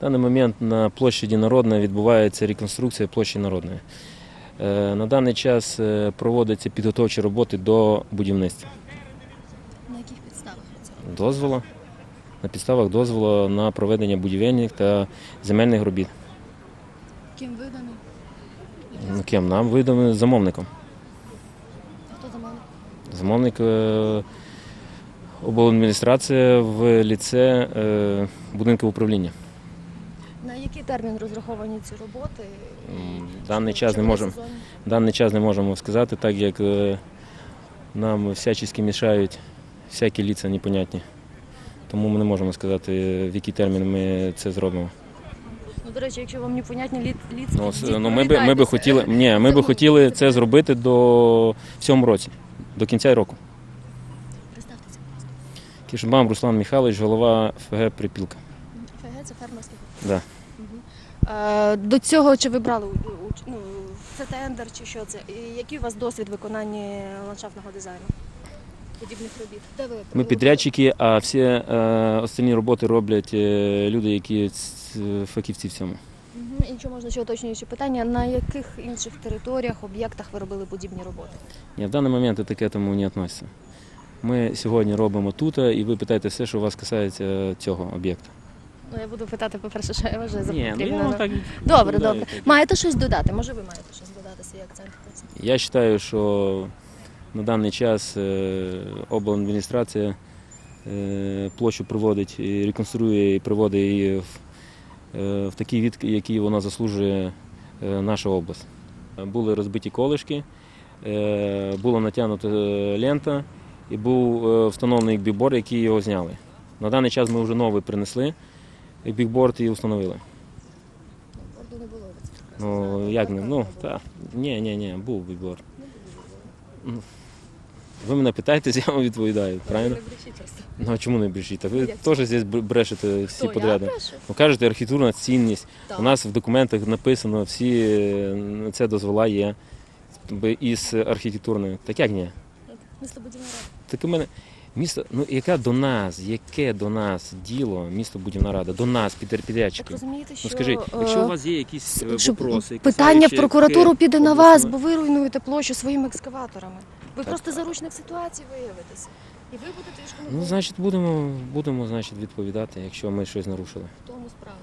В даний момент на площаді Народна відбувається реконструкція площі Народної. Е, На даний час е, проводяться підготовчі роботи до будівництва. На яких підставах це? Дозволу на підставах дозволу на проведення будівельних та земельних робіт. Ким виданий? Ну, Ким нам видано замовником. А Хто замовник? Замовник е, обладміністрація в ліце е, будинку управління. Який термін розраховані ці роботи? Даний час не можемо. Даний час не можемо сказати, так як е, нам всячески мішають всякі ліца непонятні. Тому ми не можемо сказати, в який термін ми це зробимо. Ну, до речі, якщо вам не понятні літ, літ Ну, ну, ми, би, ми би хотіли, ні, ми би хотіли це зробити до в цьому році, до кінця року. Представтеся. Кішбам Руслан Михайлович, голова ФГ Припілка. ФГ це фермерський Да. Е, До цього чи ви брали ну, це тендер, чи що це? І який у вас досвід виконання ландшафтного дизайну? Подібних робіт? Де ви Ми підрядчики, а всі е, остальні роботи роблять е, люди, які ц- фахівці в цьому. І що можна ще уточнюючи питання, на яких інших територіях, об'єктах ви робили подібні роботи? Ні, в даний момент це к этому не відноситься. Ми сьогодні робимо тут, і ви питаєте все, що вас касається цього об'єкта. Ну, я буду питати, по-перше, що я вважаю за Ні, ну потрібне. вам так Добре, відповідаю, добре. так. Маєте щось додати? Може, ви маєте щось додати свій акцент? Я вважаю, що на даний час е, обладміністрація е, площу приводить і реконструює і приводить її в, е, в такий від, який вона заслужує е, наша область. Були розбиті колишки, е, була натягнута лента і був е, встановлений бікборд, який його зняли. На даний час ми вже новий принесли бікборд і встановили. Борду не було. Ну, як не? Ну, так. Ні, ні, ні, був бікборд. Ну, Ви мене питаєтесь, я вам відповідаю, правильно? Ну а чому не брешіть? Ви Як теж здесь брешете всі брешу? Ну кажете, архітектурна цінність. У нас в документах написано, всі е, це дозвола є із архітектурною. Так як ні? Рада. Так у мене місто, ну яке до нас, яке до нас діло місто Будівна Рада, до нас, під Так підрядчиків. розумієте, що... Ну скажіть, е, якщо у вас є якісь е, щоб вопроси, питання в касаючі прокуратуру КЕ, піде на вас, обласної- бо ви руйнуєте площу своїми екскаваторами. Ви Так. просто заручник ситуації виявитеся. І ви будете Ну, значить, будемо, будемо значить, відповідати, якщо ми щось нарушили. в тому справа.